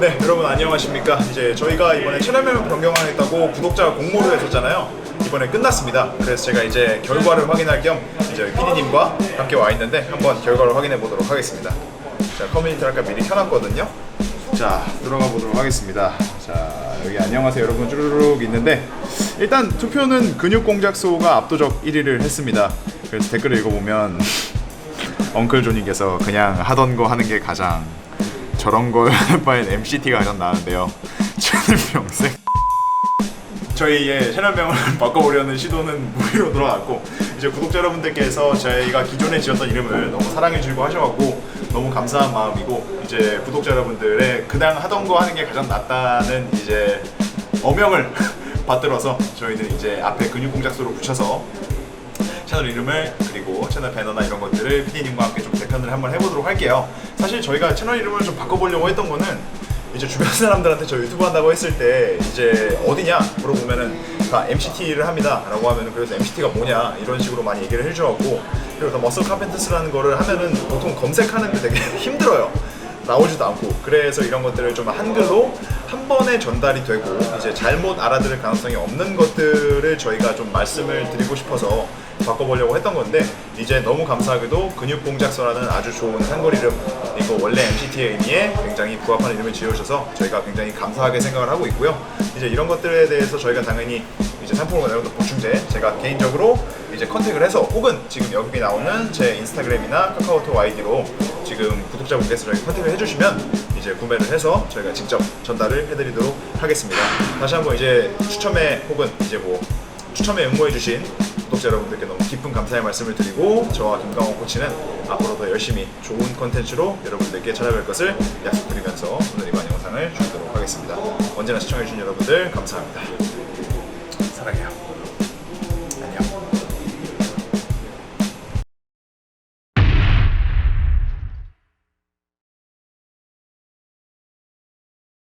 네, 여러분 안녕하십니까? 이제 저희가 이번에 채널명 변경하겠다고 구독자 공모를 했었잖아요. 이번에 끝났습니다. 그래서 제가 이제 결과를 확인할 겸 이제 PD님과 함께 와 있는데 한번 결과를 확인해 보도록 하겠습니다. 자, 커뮤니티를 아까 미리 켜놨거든요. 자, 들어가 보도록 하겠습니다. 자, 여기 안녕하세요 여러분 쭈루룩 있는데 일단 투표는 근육 공작소가 압도적 1위를 했습니다. 그래서 댓글을 읽어보면 엉클 조님께서 그냥 하던 거 하는 게 가장 저런 걸 할 바엔 MCT가 가장 나은데요. 저는 평생 저희의 채널명을 바꿔보려는 시도는 무리로 돌아갔고 이제 구독자 여러분들께서 저희가 기존에 지었던 이름을 너무 사랑해 주시고 하셔갖고 너무 감사한 마음이고 이제 구독자 여러분들의 그냥 하던 거 하는 게 가장 낫다는 이제 어명을 받들어서 저희는 이제 앞에 근육 공작소로 붙여서 채널 이름을 그리고 채널 배너나 이런 것들을 PD님과 함께 좀 개편을 한번 해보도록 할게요. 사실 저희가 채널 이름을 좀 바꿔보려고 했던 거는 이제 주변 사람들한테 저 유튜브 한다고 했을 때 이제 어디냐 물어보면은 다 MCT를 합니다라고 하면은 그래서 MCT가 뭐냐 이런 식으로 많이 얘기를 해주었고 그리고 더 머슬 카펜터스라는 거를 하면은 보통 검색하는데 되게 힘들어요. 나오지도 않고 그래서 이런 것들을 좀 한글로 한 번에 전달이 되고 이제 잘못 알아들을 가능성이 없는 것들을 저희가 좀 말씀을 드리고 싶어서 바꿔보려고 했던 건데 이제 너무 감사하게도 근육 공작소라는 아주 좋은 한글 이름 그리고 원래 MCT의 의미에 굉장히 부합하는 이름을 지어주셔서 저희가 굉장히 감사하게 생각을 하고 있고요. 이제 이런 것들에 대해서 저희가 당연히 이제 상품으로 내는 보충제 제가 개인적으로 이제 컨택을 해서 혹은 지금 여기 나오는 제 인스타그램이나 카카오톡 아이디로 지금 구독자분께서 저희 컨택을 해주시면 이제 구매를 해서 저희가 직접 전달을 해드리도록 하겠습니다. 다시 한번 이제 추첨에 혹은 이제 뭐 추첨에 응모해주신 구독자 여러분들께 너무 깊은 감사의 말씀을 드리고 저와 김강호 코치는 앞으로 더 열심히 좋은 컨텐츠로 여러분들께 찾아뵐 것을 약속드리면서 오늘 이번 영상을 주도록 하겠습니다. 언제나 시청해주신 여러분들 감사합니다. 사랑해요.